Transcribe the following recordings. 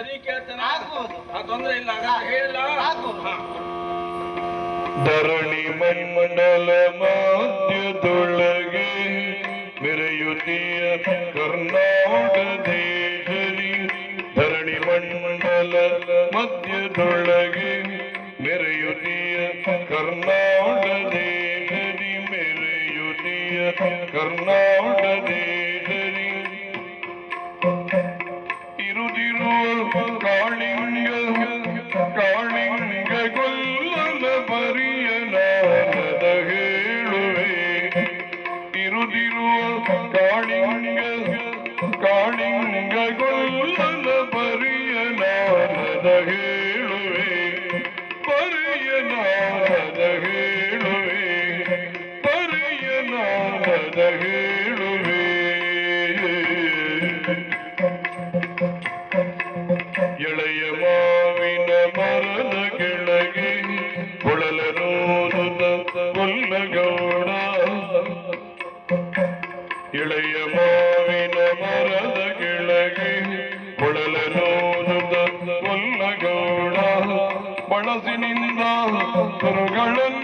ಸರಿ ಕೇಳ್ತೇನೆ ಆಗ್ಬೋದು. ಆ ತೊಂದ್ರೆ ಇಲ್ಲ ಹಾಗಾದ್ರೆ ಹೇಳಿಲ್ಲ. ಆಗ್ಬೋದು. ಹಾ. ಧರಣಿ ಮಂಡಲ ಮಾಧ್ಯದೊಳಗೆ ಮೆರೆಯುತ್ತಿಯ ಕರ್ನಾಟಕ ದೇಶರಿ ಧರಣಿ ಮಂಡಲ ಮಧ್ಯದೊಳಗೆ ಮೆರೆಯುತ್ತಿಯ ಕರ್ನಾಟಕ ದೇಶರಿ ಮೆರೆಯುತ್ತಿಯ ಕರ್ನಾಟ ಪರಿಯನಾದ ಹೇಳುವೆ ಎಳೆಯ ಮಾವಿನ ಮರದ ಕೆಳಗೆ ಕೊಳಲನೂರುತ ಕೊಲ್ಲಗೌಡ ಎಳೆಯ ಮಾವಿನ ಮರದ ಕೆಳಗೆ ಕೊಳಲನೂರುತ ಕೊಲ್ಲಗೌಡ ಬಳಸಿನಿಂದ ಕರುಗಳನ್ನು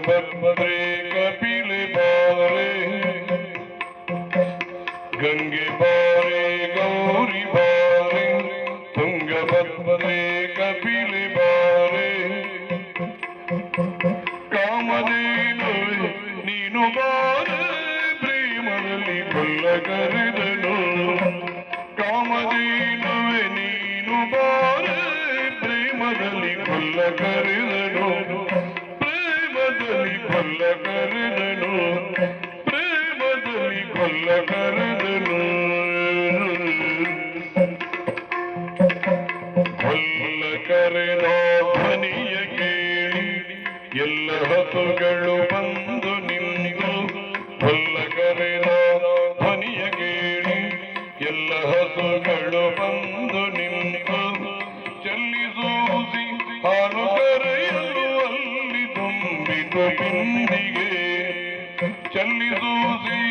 ತುಂಗಭದ್ರೆ ಕಪಿಲೆ ಬಾರೆ ಗಂಗೆ ಬಾರೆ ಗೌರಿ ಬಾರೆ ತುಂಗಭದ್ರೆ ಕಪಿಲೆ ಬಾರೆ ಕಾಮಧೇನುವೆ ನೀನು ಬಾರೆ ಪ್ರೇಮದಲ್ಲಿ ಕೊಲ್ಲ ಕರೆದನು ಕಾಮಧೇನುವೆ ನೀನು ಬಾರೆ ಪ್ರೇಮದಲ್ಲಿ ಕೊಲ್ಲ ಕರೆದನು ಕರೆದನು. ಪ್ರೇಮದಲ್ಲಿ ಕೊಲ್ಲ ಕರೆದನು. ಕೊಲ್ಲ ಕರೆದ ಧ್ವನಿಯ ಕೇಳಿ ಎಲ್ಲ ಹಸುಗಳು ಬಂದು ನಿನ್ನಿಗೂ ಕೊಲ್ಲ ಕರೆದ ಧ್ವನಿಯ ಕೇಳಿ ಎಲ್ಲ ಹಸುಗಳು ಬಂದು ನಿನ್ನಿಗೂ ಚಲ್ಲಿಸೂಸಿ ಹಾಲು ಕರೆಯಲು ಅಲ್ಲಿ ತುಂಬಿತು ಬಿಂದಿಗೆ ಚೆಲ್ಲಿಸೂಸಿ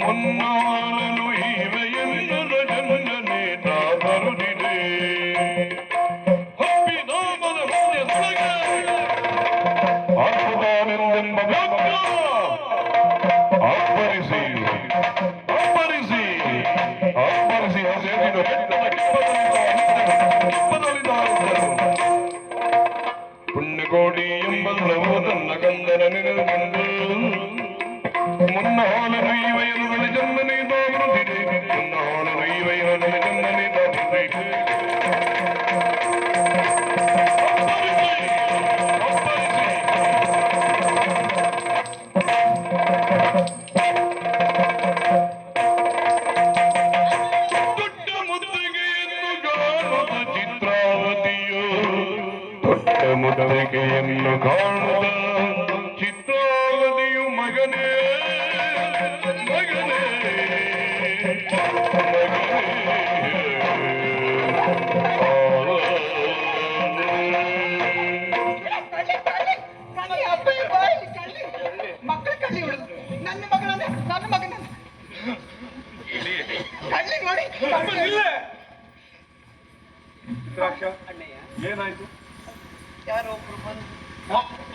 ಮುನ್ನಾಳನು ಇವೆಯೆಲ್ಲದ ಜನನೇ ತಾ ಬರುತ್ತಿದೆ ಹಪ್ಪಿದಾಮದ ಮಧ್ಯದೊಳಗೆ ಅದ್ಭುತವೆಂದೆಂಬ ವ್ಯಾಪ್ಯ ಅಬ್ಬರಿಸಿ ಅಬ್ಬರಿಸಿ ಅಬ್ಬರಿಸಿ ಹಸಿರಿದು ಬೆಟ್ಟದ ದೊಡ್ಡ ಮುದ್ರಿಗೆಯನ್ನು ಕಾಣುತ್ತ ಚಿತ್ರಾವತಿಯು ಮಗನೇ ಮಗನೇ. ಮಕ್ಕಳ ಕಳ್ಳಿ ನನ್ನ ನನ್ನ ಮಗನ ಕಳ್ಳಿ ನೋಡಿ ದ್ರಾಕ್ಷ ಅಣ್ಣಯ್ಯ. ಏನಾಯ್ತು? ಯಾರೋ ಒಬ್ರು ಬಂದು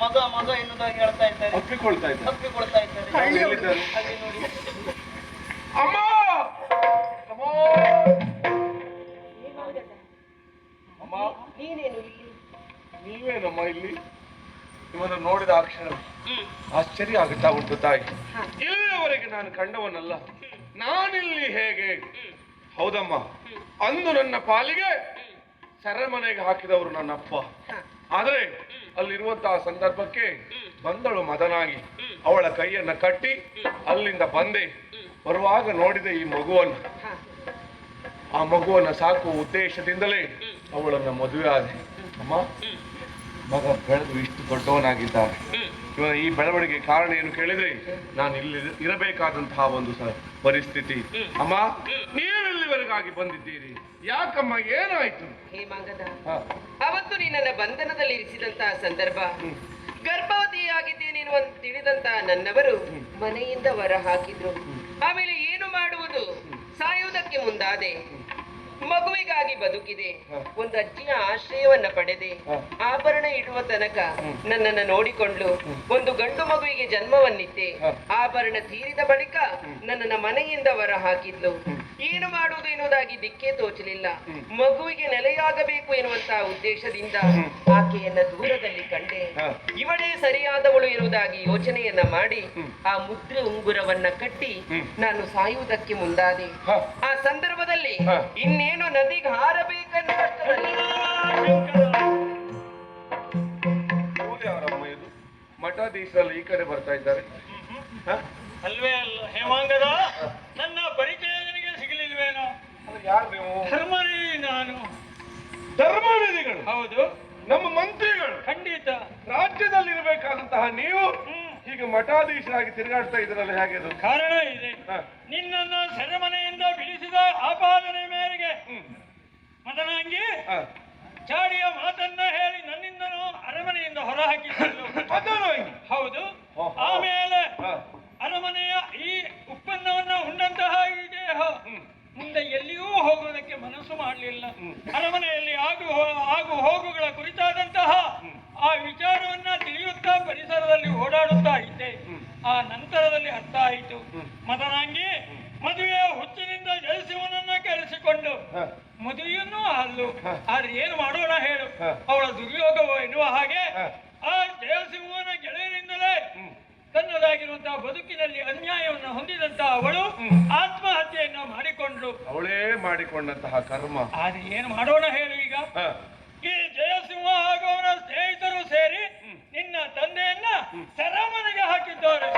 ಮಗ ಮಗ ಎನ್ನುವುದಾಗಿ ಹೇಳ್ತಾ ಇದ್ದಾರೆ. ಒಪ್ಪಿಕೊಳ್ತಾ ಇದ್ದಾರೆ. ತಪ್ಪಿಕೊಳ್ತಾ ಇದ್ದಾರೆ. ಎಲ್ಲಿದ್ದಾರೆ? ಅಲ್ಲಿ ನೋಡಿ. ಅಮ್ಮ! ಅಮ್ಮ! ಅಮ್ಮ! ನೀನೇನು ಇಲ್ಲಿ ನೀವೇನಮ್ಮ ಇಲ್ಲಿ? ನಿಮ್ಮನ್ನು ನೋಡಿದ ಆ ಕ್ಷಣ ಆಶ್ಚರ್ಯ ಆಗುತ್ತಾ ಉಂಟು ತಾಯಿ. ಇಲ್ಲಿಯವರೆಗೆ ನಾನು ಕಂಡವನಲ್ಲ. ನಾನಿಲ್ಲಿ ಹೇಗೆ? ಹೌದಮ್ಮ. ಅಂದು ನನ್ನ ಪಾಲಿಗೆ ಸೆರೆಮನೆಗೆ ಹಾಕಿದವರು ನನ್ನ ಅಪ್ಪ ಆದರೆ ಅಲ್ಲಿರುವಂತಹ ಸಂದರ್ಭಕ್ಕೆ ಬಂದಳು ಮದನಾಗಿ. ಅವಳ ಕೈಯನ್ನ ಕಟ್ಟಿ ಅಲ್ಲಿಂದ ಬಂದೆ. ಬರುವಾಗ ನೋಡಿದೆ ಈ ಮಗುವನ್ನು. ಆ ಮಗುವನ್ನ ಸಾಕುವ ಉದ್ದೇಶದಿಂದಲೇ ಅವಳನ್ನ ಮದುವೆ ಆದೆ. ಅಮ್ಮ ಮಗ ಬೆಳೆದು ಇಷ್ಟು ದೊಡ್ಡವನಾಗಿದ್ದಾನೆ. ಇವಾಗ ಈ ಬೆಳವಣಿಗೆ ಕಾರಣ ಏನು ಕೇಳಿದ್ರೆ ನಾನು ಇಲ್ಲಿ ಇರಬೇಕಾದಂತಹ ಒಂದು ಸ ಪರಿಸ್ಥಿತಿ. ಅಮ್ಮ ನೀವೆಲ್ಲಿವರೆಗಾಗಿ ಬಂದಿದ್ದೀರಿ. ಯಾಕಮ್ಮ ಏನಾಯ್ತು? ಹೇಮಾಂಗದ ಅವತ್ತು ನಿನ್ನ ಬಂಧನದಲ್ಲಿ ಇರಿಸಿದಂತಹ ಸಂದರ್ಭ. ಗರ್ಭವತಿಯಾಗಿದ್ದೇನೆ ಎನ್ನುವಂತ ತಿಳಿದಂತ ನನ್ನವರು ಮನೆಯಿಂದ ಹೊರ ಹಾಕಿದ್ರು. ಆಮೇಲೆ ಏನು ಮಾಡುವುದು? ಸಾಯುವುದಕ್ಕೆ ಮುಂದಾದೆ. ಮಗುವಿಗಾಗಿ ಬದುಕಿದೆ. ಒಂದು ಅಜ್ಜಿಯ ಆಶ್ರಯವನ್ನ ಪಡೆದೆ. ಆಭರಣ ಇಡುವ ತನಕ ನನ್ನನ್ನು ನೋಡಿಕೊಂಡು ಒಂದು ಗಂಡು ಮಗುವಿಗೆ ಜನ್ಮವನ್ನಿತ್ತೆ. ಆಭರಣ ತೀರಿದ ಬಳಿಕ ನನ್ನನ್ನ ಮನೆಯಿಂದ ಹೊರ ಹಾಕಿದ್ಲು. ಏನು ಮಾಡುವುದು ಎನ್ನುವುದಾಗಿ ದಿಕ್ಕೇ ತೋಚಲಿಲ್ಲ. ಮಗುವಿಗೆ ನೆಲೆಯಾಗಬೇಕು ಎನ್ನುವಂತಹ ಉದ್ದೇಶದಿಂದ ಆಕೆಯನ್ನ ದೂರದಲ್ಲಿ ಕಂಡೆ. ಇವಳೇ ಸರಿಯಾದವಳು ಎನ್ನುವುದಾಗಿ ಯೋಚನೆಯನ್ನ ಮಾಡಿ ಆ ಮುದ್ರೆ ಉಂಗುರವನ್ನ ಕಟ್ಟಿ ನಾನು ಸಾಯುವುದಕ್ಕೆ ಮುಂದಾದೆ. ಆ ಸಂದರ್ಭದಲ್ಲಿ. ಇನ್ನೇನು ನದಿಗೆ ಹಾರಬೇಕನ್ನು ಮಠಾಧೀಶರಲ್ಲಿ ಈ ಕಡೆ ಬರ್ತಾ ಇದ್ದಾರೆ. ಹ? ಅಲ್ವೇ ಅಲ್ಲ ಹೇಮಾಂಗದ ನನ್ನ ಪರಿಚಯ ಯಾರು ನೀವು ಧರ್ಮನೇ ನಾನು. ಧರ್ಮವೇದಿಗಳು ಹೌದು. ನಮ್ಮ ಮಂತ್ರಿಗಳು. ಖಂಡಿತ. ರಾಜ್ಯದಲ್ಲಿ ಇರಬೇಕಾದಂತಹ ನೀವು ಈಗ ಮಠಾಧೀಶರಾಗಿ ತಿರುಗಾಡ್ತಾ ಇದ್ರಲ್ಲ ಹೇಗೆ ಅದು? ಕಾರಣ ಇದೆ. ನಿನ್ನನ್ನು ಸೆರೆಮನೆಯಿಂದ ಬಿಡಿಸಿದ ಆಪಾದನೆ ಮೇರೆಗೆ. ಮದನಾಂಗಿ. ಚಾಡಿಯ ಮಾತನ್ನ ಹೇಳಿ ನನ್ನಿಂದನು ಅರಮನೆಯಿಂದ ಹೊರಹಾಕಿದ್ದಳು. ಅದನ್ನು ಹಿಂಗೆ. ಹೌದು ಆಮೇಲೆ ಅರಮನೆಯ ಈ ಉತ್ಪನ್ನವನ್ನ ಉಂಡಂತಹ ಈ ದೇಹ. ಮುಂದೆ ಎಲ್ಲಿಯೂ ಹೋಗುವುದಕ್ಕೆ ಮನಸ್ಸು ಮಾಡಲಿಲ್ಲ. ಅರಮನೆಯಲ್ಲಿ ಆಗು ಆಗು ಹೋಗುಗಳ ಕುರಿತಾದಂತಹ ತನ್ನದಾಗಿರುವಂತಹ ಬದುಕಿನಲ್ಲಿ ಅನ್ಯಾಯವನ್ನು ಹೊಂದಿದಂತಹ ಅವಳು. ಆತ್ಮಹತ್ಯೆಯನ್ನು ಮಾಡಿಕೊಂಡ್ರು. ಅವಳೇ ಮಾಡಿಕೊಂಡಂತಹ ಕರ್ಮ. ಆದ್ರೆ ಏನು ಮಾಡೋಣ ಹೇಳು ಈಗ. ಈ ಜಯಸಿಂಹ ಹಾಗೂ ಅವನ ಸ್ನೇಹಿತರು ಸೇರಿ ನಿನ್ನ ತಂದೆಯನ್ನ ಸರಾಮನಿಗೆ ಹಾಕಿದ್ದಾರೆ.